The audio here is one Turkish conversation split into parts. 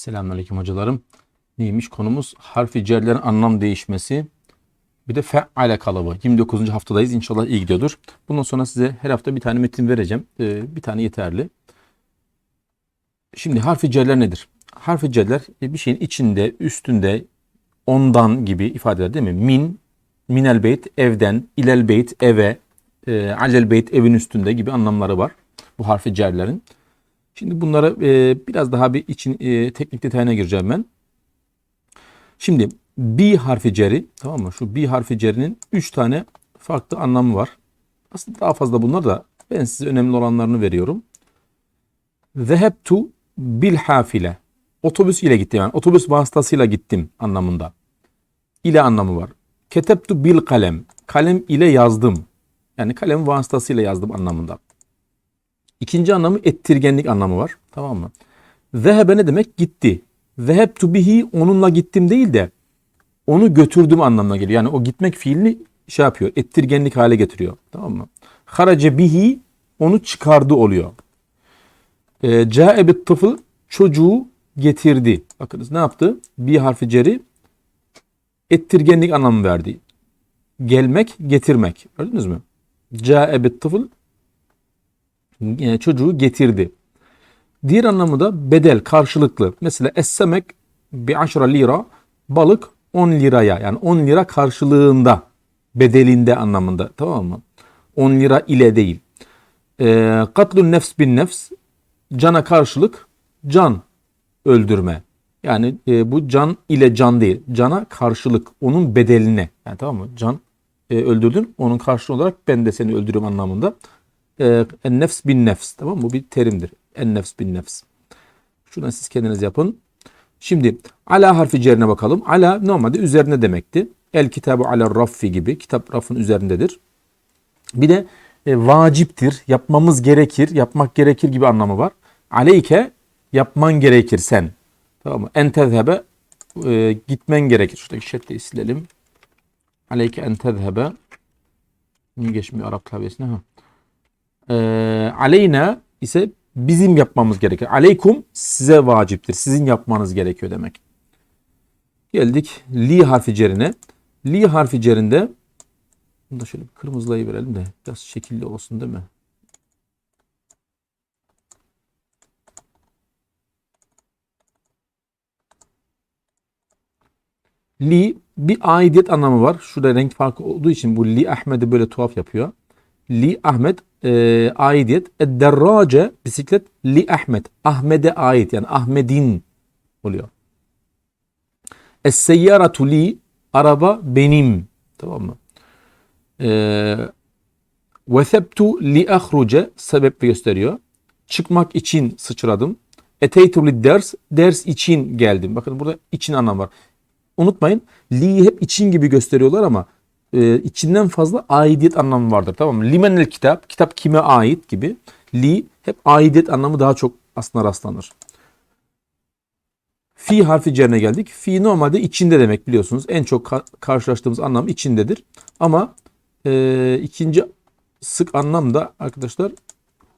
Selamünaleyküm hocalarım. Neymiş konumuz? Harfi cerlerin anlam değişmesi. Bir de feale kalıbı. 29. haftadayız. İnşallah iyi gidiyordur. Bundan sonra size her hafta bir tane metin vereceğim. Ee, bir tane yeterli. Şimdi harfi cerler nedir? Harfi cerler e, bir şeyin içinde, üstünde, ondan gibi ifadeler değil mi? Min, minel beyt, evden, ilel beyt, eve, e, alel beyt, evin üstünde gibi anlamları var. Bu harfi cerlerin. Şimdi bunlara e, biraz daha bir için e, teknik detayına gireceğim ben. Şimdi B harfi ceri tamam mı? Şu B harfi cerinin 3 tane farklı anlamı var. Aslında daha fazla bunlar da ben size önemli olanlarını veriyorum. Zehebtu bil hafile. Otobüs ile gittim yani otobüs vasıtasıyla gittim anlamında. İle anlamı var. Ketebtu bil kalem. Kalem ile yazdım. Yani kalem vasıtasıyla yazdım anlamında. İkinci anlamı ettirgenlik anlamı var. Tamam mı? Zehebe ne demek? Gitti. Zehebtu bihi onunla gittim değil de onu götürdüm anlamına geliyor. Yani o gitmek fiilini şey yapıyor. Ettirgenlik hale getiriyor. Tamam mı? Harace bihi onu çıkardı oluyor. E, Cae bit tıfıl çocuğu getirdi. Bakınız ne yaptı? Bir harfi ceri ettirgenlik anlamı verdi. Gelmek, getirmek. Gördünüz mü? Cae bit tıfıl e, çocuğu getirdi. Diğer anlamı da bedel, karşılıklı. Mesela essemek bi aşra lira balık 10 liraya yani 10 lira karşılığında bedelinde anlamında tamam mı? 10 lira ile değil. E, katlun nefs bin nefs cana karşılık can öldürme. Yani e, bu can ile can değil. Cana karşılık onun bedeline. Yani tamam mı? Can e, öldürdün. Onun karşılığı olarak ben de seni öldürüyorum anlamında. E, en nefs bin nefs. Tamam mı? Bu bir terimdir. En nefs bin nefs. Şunu siz kendiniz yapın. Şimdi ala harfi cerine bakalım. Ala normalde üzerine demekti. El kitabu ala raffi gibi. Kitap rafın üzerindedir. Bir de e, vaciptir. Yapmamız gerekir. Yapmak gerekir gibi anlamı var. Aleyke yapman gerekir sen. Tamam mı? En tezhebe e, gitmen gerekir. Şuradaki şeddeyi silelim. Aleyke en tezhebe Niye geçmiyor Arap klavyesine? Ha. E, aleyna ise bizim yapmamız gerekir. Aleykum size vaciptir. Sizin yapmanız gerekiyor demek. Geldik li harfi cerine. Li harfi cerinde bunu da şöyle bir kırmızılayı verelim de biraz şekilli olsun değil mi? Li bir aidiyet anlamı var. Şurada renk farkı olduğu için bu Li Ahmet'i böyle tuhaf yapıyor. Li Ahmet e, aidiyet. Edderrace bisiklet Li Ahmet. Ahmet'e ait yani Ahmet'in oluyor. Es-seyyaratu li araba benim. Tamam mı? Ee, Vesebtu li ahruce sebep gösteriyor. Çıkmak için sıçradım. Eteytu li ders ders için geldim. Bakın burada için anlam var. Unutmayın li'yi hep için gibi gösteriyorlar ama e, içinden fazla aidiyet anlamı vardır. Tamam mı? Limenel kitap, kitap kime ait gibi. Li hep aidiyet anlamı daha çok aslında rastlanır. Fi harfi cerine geldik. Fi normalde içinde demek biliyorsunuz. En çok ka- karşılaştığımız anlam içindedir. Ama e, ikinci sık anlam da arkadaşlar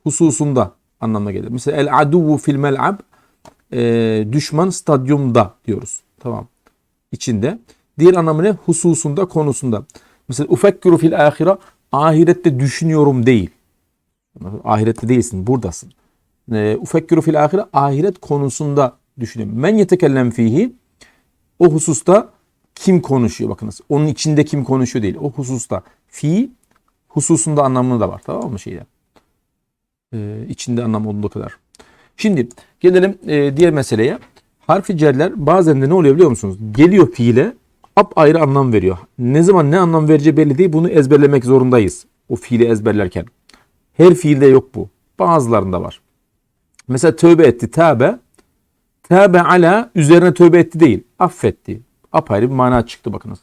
hususunda anlamına gelir. Mesela el aduvu fil mel'ab e, düşman stadyumda diyoruz. Tamam. İçinde. Diğer anlamı ne? Hususunda, konusunda. Mesela ufekkiru fil ahire ahirette düşünüyorum değil. Ahirette değilsin, buradasın. E, ufekkiru fil ahire ahiret konusunda düşünüyorum. Men yetekellem fihi o hususta kim konuşuyor bakınız. Onun içinde kim konuşuyor değil. O hususta fi hususunda anlamını da var. Tamam mı şeyde? Ee, içinde anlam olduğu kadar. Şimdi gelelim e, diğer meseleye. Harfi cerler bazen de ne oluyor biliyor musunuz? Geliyor fiile ayrı anlam veriyor. Ne zaman ne anlam vereceği belli değil. Bunu ezberlemek zorundayız. O fiili ezberlerken. Her fiilde yok bu. Bazılarında var. Mesela tövbe etti. Tövbe. Tövbe ala üzerine tövbe etti değil. Affetti. Apayrı bir mana çıktı bakınız.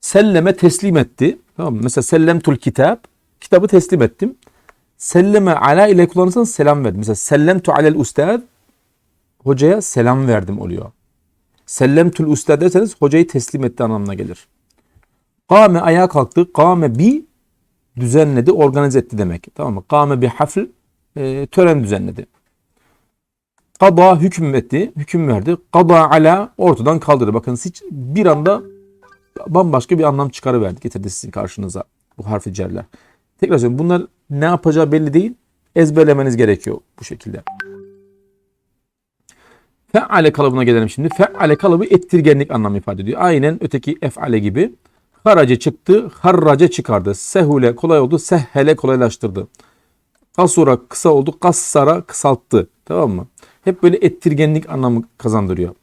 Selleme teslim etti. Tamam mı? Mesela sellemtul kitap. Kitabı teslim ettim. Selleme ala ile kullanırsanız selam verdim. Mesela sellemtu alel ustad. Hocaya selam verdim oluyor. Sellemtul ustad derseniz hocayı teslim etti anlamına gelir. Kame ayağa kalktı. Kame bi düzenledi, organize etti demek. Tamam mı? Kame bi hafl e, tören düzenledi. Kada hüküm etti, hüküm verdi. Kada ala ortadan kaldırdı. Bakın hiç bir anda bambaşka bir anlam çıkarıverdi, getirdi sizin karşınıza bu harfi cerler. Tekrar söylüyorum bunlar ne yapacağı belli değil. Ezberlemeniz gerekiyor bu şekilde. Fe'ale kalıbına gelelim şimdi. Fe'ale kalıbı ettirgenlik anlamı ifade ediyor. Aynen öteki ef'ale gibi. Harace çıktı, harrace çıkardı. Sehule kolay oldu, sehhele kolaylaştırdı. Kasura kısa oldu, kassara kısalttı. Tamam mı? Hep böyle ettirgenlik anlamı kazandırıyor.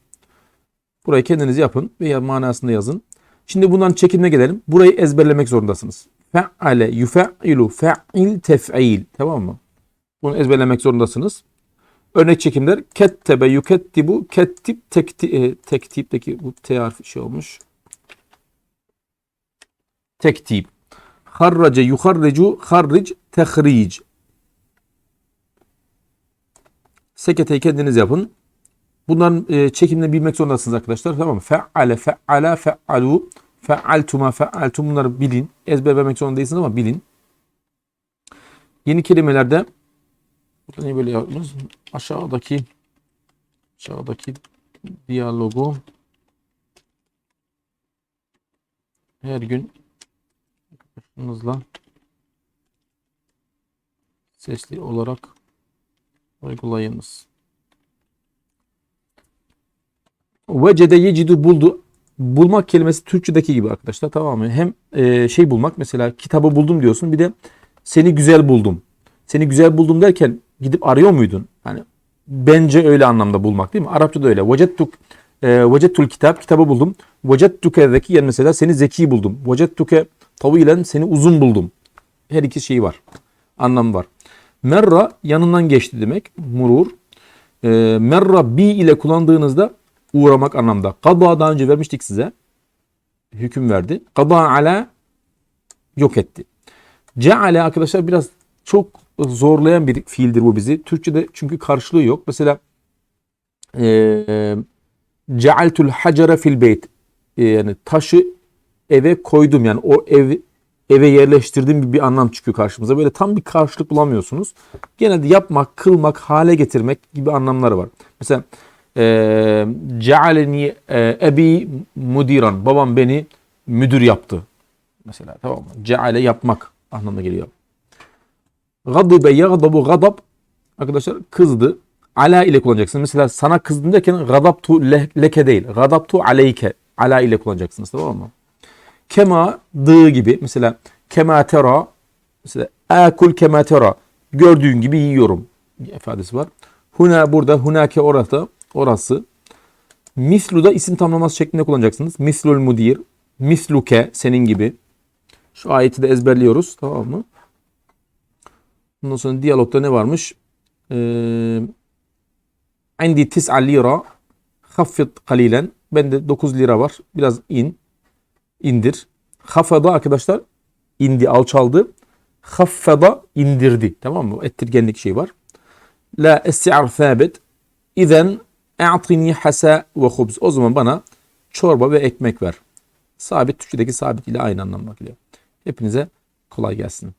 Burayı kendiniz yapın veya manasında yazın. Şimdi bundan çekimine gelelim. Burayı ezberlemek zorundasınız. Fe'ale, yufe'ilu, fe'il, tef'il. Tamam mı? Bunu ezberlemek zorundasınız. Örnek çekimler. Kettebe, yukettibu, kettip, tekti, e, tektipteki bu T harfi şey olmuş. Tektip. Harrace, yuharricu, harric, tehric. Seketeyi kendiniz yapın. Bunların e, çekimini bilmek zorundasınız arkadaşlar. Tamam mı? Fe'ale, fe'ala, fe'alu, fe'altuma, fe'altum bunları bilin. Ezberlemek zorunda değilsiniz ama bilin. Yeni kelimelerde niye böyle yapıyoruz? Aşağıdaki aşağıdaki diyalogu her gün arkadaşınızla sesli olarak uygulayınız. Vecede yecidu buldu. Bulmak kelimesi Türkçedeki gibi arkadaşlar tamam mı? Hem e, şey bulmak mesela kitabı buldum diyorsun bir de seni güzel buldum. Seni güzel buldum derken gidip arıyor muydun? Hani bence öyle anlamda bulmak değil mi? Arapçada öyle. Vecettuk e, vecettul kitap kitabı buldum. Vecettuke'deki yer mesela seni zeki buldum. Vecettuke tavilen seni uzun buldum. Her iki şeyi var. Anlamı var. Merra yanından geçti demek. Murur. E, merra bi ile kullandığınızda uğramak anlamda. Kada daha önce vermiştik size. Hüküm verdi. Kada ala yok etti. Ceale arkadaşlar biraz çok zorlayan bir fiildir bu bizi. Türkçede çünkü karşılığı yok. Mesela e, cealtul hacere fil beyt e, yani taşı eve koydum yani o ev eve yerleştirdiğim bir, bir anlam çıkıyor karşımıza. Böyle tam bir karşılık bulamıyorsunuz. Genelde yapmak, kılmak, hale getirmek gibi anlamları var. Mesela e, cealeni e, ebi mudiran. Babam beni müdür yaptı. Mesela tamam mı? Ceale yapmak anlamına geliyor. Gadibe yagdabu gadab arkadaşlar kızdı. Ala ile kullanacaksınız. Mesela sana kızdım derken gadabtu leke değil. Gadabtu aleyke. Ala ile kullanacaksınız tamam mı? Kema dığı gibi. Mesela kema tera. Mesela akul kema tera. Gördüğün gibi yiyorum ifadesi var. Huna burada, hunake orada, orası. Mislu da isim tamlaması şeklinde kullanacaksınız. Mislul mudir, misluke senin gibi. Şu ayeti de ezberliyoruz tamam mı? Ondan sonra diyalogda ne varmış? Ee, Indi tis'a lira haffit kalilen. Bende 9 lira var. Biraz in. indir. Hafada arkadaşlar indi alçaldı. Haffada indirdi. Tamam mı? Ettirgenlik şey var. La esti'ar thabit. İzen e'tini hasa ve hubz. O zaman bana çorba ve ekmek ver. Sabit Türkçedeki sabit ile aynı anlamda geliyor. Hepinize kolay gelsin.